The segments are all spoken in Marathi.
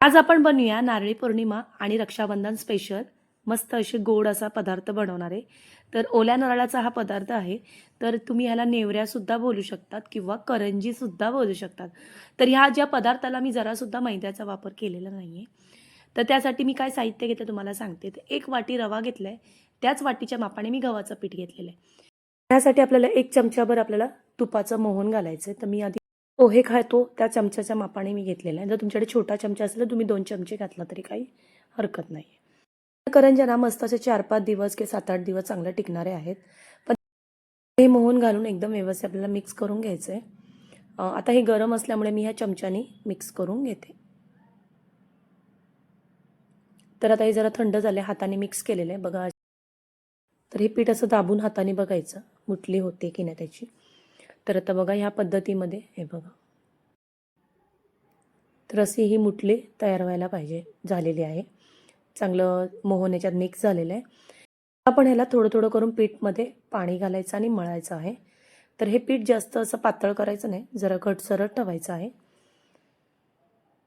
आज आपण बनवूया नारळी पौर्णिमा आणि रक्षाबंधन स्पेशल मस्त असे गोड असा पदार्थ बनवणारे. तर ओल्या नारळाचा हा पदार्थ आहे. तर तुम्ही ह्याला नेवऱ्यासुद्धा बोलू शकतात किंवा करंजीसुद्धा बोलू शकतात. तर ह्या ज्या पदार्थाला मी जरासुद्धा मैद्याचा वापर केलेला नाही आहे तर त्यासाठी मी काय साहित्य घेते तुम्हाला सांगते. तर एक वाटी रवा घेतला आहे त्याच वाटीच्या मापाने मी गव्हाचं पीठ घेतलेलं आहे. त्यासाठी आपल्याला एक चमचाभर आपल्याला तुपाचं मोहन घालायचं आहे तर मी आधी पोहे खातो त्या चमच्याच्या मापाने मी घेतलेला आहे जर तुमच्याकडे छोटा चमचा असेल तर तुम्ही दोन चमचे घातला तरी काही हरकत नाही करंज्या ना मस्त असे चार पाच दिवस किंवा सात आठ दिवस चांगले टिकणारे आहेत पण हे मोहन घालून एकदम व्यवस्थित आपल्याला मिक्स करून घ्यायचं आहे आता हे गरम असल्यामुळे मी ह्या चमच्याने मिक्स करून घेते. तर आता हे जरा थंड झाले हाताने मिक्स केलेलं आहे. बघा तर हे पीठ असं दाबून हाताने बघायचं मुटली होते की नाही त्याची. तर आता बघा ह्या पद्धतीमध्ये हे बघा. तर असे ही मुटली तयार व्हायला पाहिजे झालेली आहे. चांगलं मोहन याच्यात मिक्स झालेलं आहे. आपण ह्याला थोडं थोडं करून पीठमध्ये पाणी घालायचं आणि मळायचं आहे. तर हे पीठ जास्त असं पातळ करायचं नाही जरा घटसरट ठेवायचं आहे.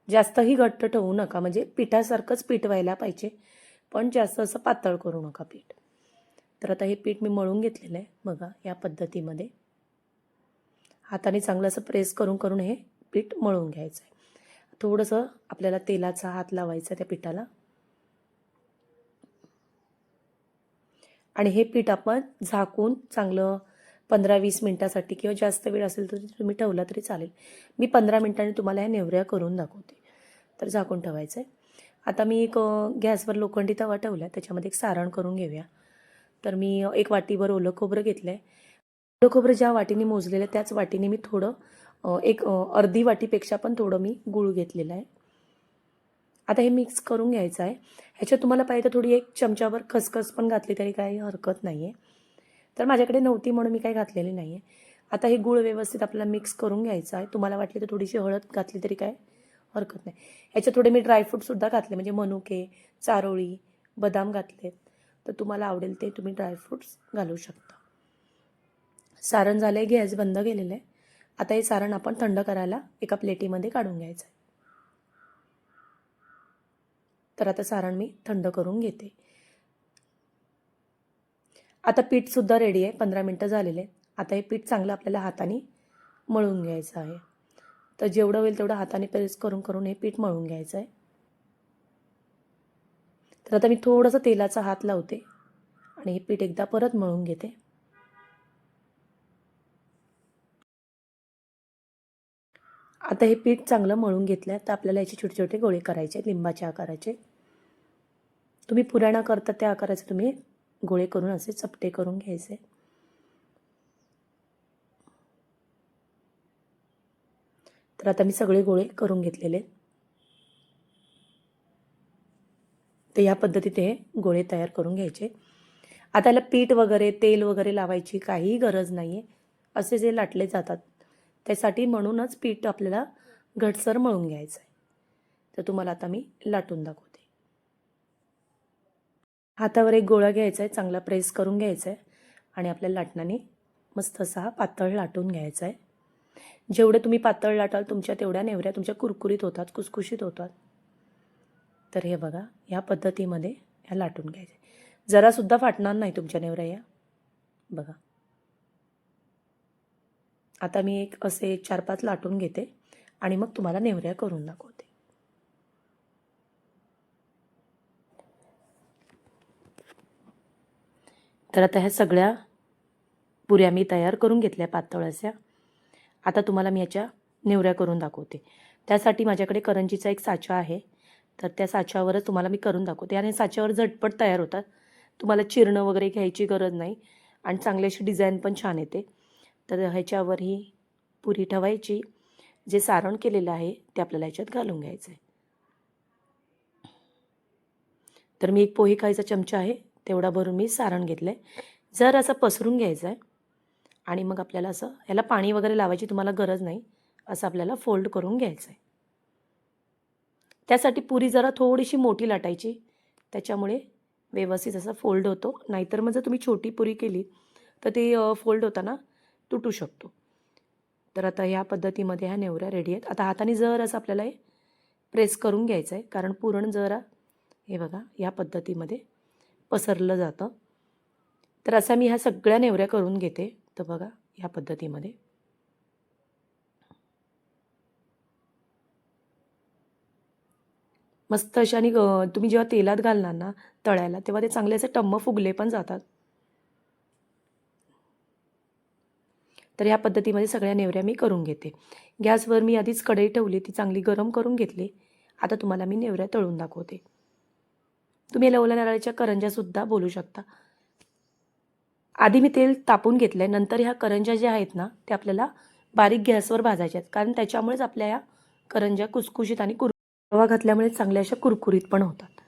जास्तही घट्ट ठेवू नका म्हणजे पिठासारखंच पीठ व्हायला पाहिजे पण जास्त असं पातळ करू नका पीठ. तर आता हे पीठ मी मळून घेतलेलं आहे बघा या पद्धतीमध्ये. हाताने चांगलं असं प्रेस करून करून हे पीठ मळून घ्यायचं आहे. थोडंसं आपल्याला तेलाचा हात लावायचा त्या पिठाला. आणि हे पीठ आपण झाकून चांगलं पंधरा वीस मिनटासाठी किंवा जास्त वेळ असेल तर तुम्ही ठेवला तरी चालेल. मी पंधरा मिनटांनी तुम्हाला ह्या नेवऱ्या करून दाखवते. तर झाकून ठेवायचं आहे. आता मी एक गॅसवर लोखंडी तवा ठेवला आहे त्याच्यामध्ये एक सारण करून घेऊया. तर मी एक वाटीभर ओलं खोबरं घेतलं आहे ओलं खोबरं ज्या वाटीने मोजलेलं त्याच वाटीने मी थोडं एक अर्धी वाटीपेक्षा पण थोडं मी गूळ घेतलेलं आहे. आता हे मिक्स करून घ्यायचं आहे. ह्याच्यात तुम्हाला पाहिजे तर थोडी एक चमच्यावर खसखस पण घातली तरी काही हरकत नाही आहे तर माझ्याकडे नव्हती म्हणून मी काही घातलेली नाही आहे आता हे गूळ व्यवस्थित आपल्याला मिक्स करून घ्यायचं आहे. तुम्हाला वाटली तर थोडीशी हळद घातली तरी काय हरकत नाही. ह्याच्यात थोडे मी ड्रायफ्रूटसुद्धा घातले म्हणजे मनुके चारोळी बदाम घातलेत तर तुम्हाला आवडेल ते तुम्ही ड्रायफ्रूट्स घालू शकता. सारण झालं आहे गॅस बंद केलेलं आहे. आता हे सारण आपण थंड करायला एका प्लेटीमध्ये काढून घ्यायचं आहे तर आता सारण मी थंड करून घेते. आता पीठसुद्धा रेडी आहे पंधरा मिनटं झालेले आहेत. आता हे पीठ चांगलं आपल्याला हाताने मळून घ्यायचं आहे. तर जेवढं होईल तेवढं हाताने प्रेस करून करून हे पीठ मळून घ्यायचं आहे. तर आता मी थोडंसं तेलाचा हात लावते आणि हे पीठ एकदा परत मळून घेते. आता हे पीठ चांगलं मळून घेतलं तर आपल्याला याचे छोटे छोटे गोळे करायचे लिंबाच्या आकाराचे. तुम्ही पुराणा करता त्या आकाराचे तुम्ही गोळे करून असे चपटे करून घ्यायचे. तर आता मी सगळे गोळे करून घेतलेले. तर या पद्धतीत हे गोळे तयार करून घ्यायचे. आता याला पीठ वगैरे तेल वगैरे लावायची काहीही गरज नाही आहे असे जे लाटले जातात त्यासाठी म्हणूनच पीठ आपल्याला घटसर मळून घ्यायचं आहे तर तुम्हाला आता मी लाटून दाखवते. हातावर एक गोळा घ्यायचा आहे चांगला प्रेस करून घ्यायचा आहे आणि आपल्या लाटणाने मस्त असा हा पातळ लाटून घ्यायचा आहे जेवढे तुम्ही पातळ लाटाल तुमच्या तेवढ्या नेवऱ्या तुमच्या कुरकुरीत होतात कुसकुशीत होतात. तर हे बघा या पद्धतीमध्ये ह्या लाटून घ्यायचे जरासुद्धा फाटणार नाही तुमच्या नेवऱ्या या. बघा. आता मी एक असे चार पाच लाटून घेते आणि मग तुम्हाला नेवऱ्या करून दाखवते. तर आता ह्या सगळ्या पुऱ्या मी तयार करून घेतल्या पातळ अशा आता तुम्हाला मी याच्या नेवऱ्या करून दाखवते. त्यासाठी माझ्याकडे करंजीचा एक साचा आहे. तर त्या साच्यावरच तुम्हाला मी करून दाखवते. आणि साच्यावर झटपट तयार होतात. तुम्हाला चिरणं वगैरे घ्यायची गरज नाही. आणि चांगली अशी डिझाईन पण छान येते. तर ह्याच्यावर ही पुरी ठेवायची. जे सारण केलेलं आहे ते आपल्याला याच्यात घालून घ्यायचं आहे. तर मी एक पोहे खायचा चमचा आहे तेवढा भरून मी सारण घेतलं आहे जर असं पसरून घ्यायचं आहे आणि मग आपल्याला असं ह्याला पाणी वगैरे लावायची तुम्हाला गरज नाही असं आपल्याला फोल्ड करून घ्यायचं आहे. त्यासाठी पुरी जरा थोडीशी मोठी लाटायची त्याच्यामुळे व्यवस्थित असं फोल्ड होतो. नाहीतर मग जर तुम्ही छोटी पुरी केली तर ती फोल्ड होताना तुटू शकतो. तर आता ह्या पद्धतीमध्ये ह्या नेवऱ्या रेडी आहेत. आता हाताने जर असं आपल्याला हे प्रेस करून घ्यायचं आहे कारण पुरण जरा हे बघा या पद्धतीमध्ये पसरलं जातं. तर असा मी ह्या सगळ्या नेवऱ्या करून घेते. तर बघा ह्या पद्धतीमध्ये. मस्त अशा आणि तुम्ही जेव्हा तेलात घालणार ना तळायला तेव्हा ते चांगले असे टम्म फुगले पण जातात. तर ह्या पद्धतीमध्ये सगळ्या नेवऱ्या मी करून घेते. गॅसवर मी आधीच कढई ठेवली ती चांगली गरम करून घेतली. आता तुम्हाला मी नेवऱ्या तळून दाखवते. तुम्ही लवल्या नारळाच्या करंज्यासुद्धा बोलू शकता. आधी मी तेल तापून घेतलं आहे नंतर ह्या करंज्या ज्या आहेत ना त्या आपल्याला बारीक गॅसवर भाजायच्या आहेत. कारण त्याच्यामुळेच आपल्या या करंज्या कुसकुशीत आणि कुर रवा घातल्यामुळे चांगल्या अशा कुरकुरीत पण होतात.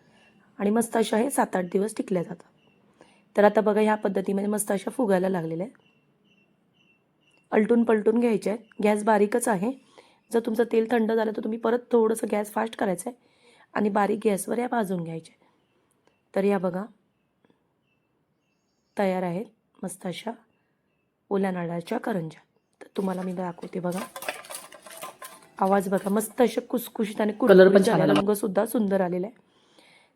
आणि मस्त अशा हे सात आठ दिवस टिकल्या जातात. तर आता बघा ह्या पद्धतीमध्ये मस्त अशा फुगायला लागलेल्या आहेत. अलटून पलटून घ्यायच्या आहेत. गॅस बारीकच आहे. जर तुमचं तेल थंड झालं तर तुम्ही परत थोडंसं गॅस फास्ट करायचं आहे आणि बारीक गॅसवर या भाजून घ्यायच्या तर या बघा. तयार आहेत. मस्त अशा ओल्या नारळाच्या करंज्या. तर तुम्हाला मी दाखवते बघा. आवाज बघा. मस्त असे कुसकुशीत आणि पण. रंग सुद्धा सुंदर आलेला आहे.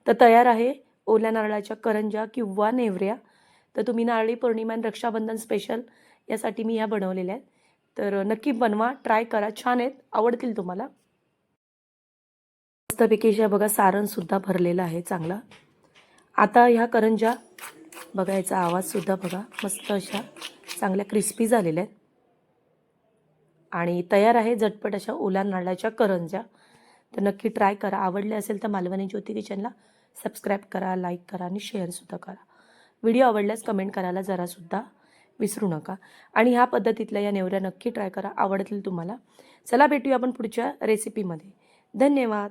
तर तयार आहे ओल्या नारळाच्या करंज्या किंवा नेवऱ्या. तर तुम्ही नारळी पौर्णिमा रक्षाबंधन स्पेशल यासाठी मी ह्या बनवलेल्या आहेत. तर नक्की बनवा ट्राय करा. छान आहेत. आवडतील तुम्हाला. मस्तपैकी बघा सारणसुद्धा भरलेलं आहे चांगला. आता ह्या करंज्या बघा याचा आवाजसुद्धा बघा मस्त अशा चांगल्या क्रिस्पी झालेल्या आहेत. आणि तयार आहे झटपट अशा ओला नारळाच्या करंज्या. तर नक्की ट्राय करा. आवडले असेल तर मालवणी ज्योती किचनला सबस्क्राईब करा लाईक करा आणि शेअरसुद्धा करा. व्हिडिओ आवडल्यास कमेंट करायला जरासुद्धा विसरू नका. आणि ह्या पद्धतीतल्या या नेवऱ्या नक्की ट्राय करा. आवडतील तुम्हाला. चला भेटूया आपण पुढच्या रेसिपीमध्ये धन्यवाद.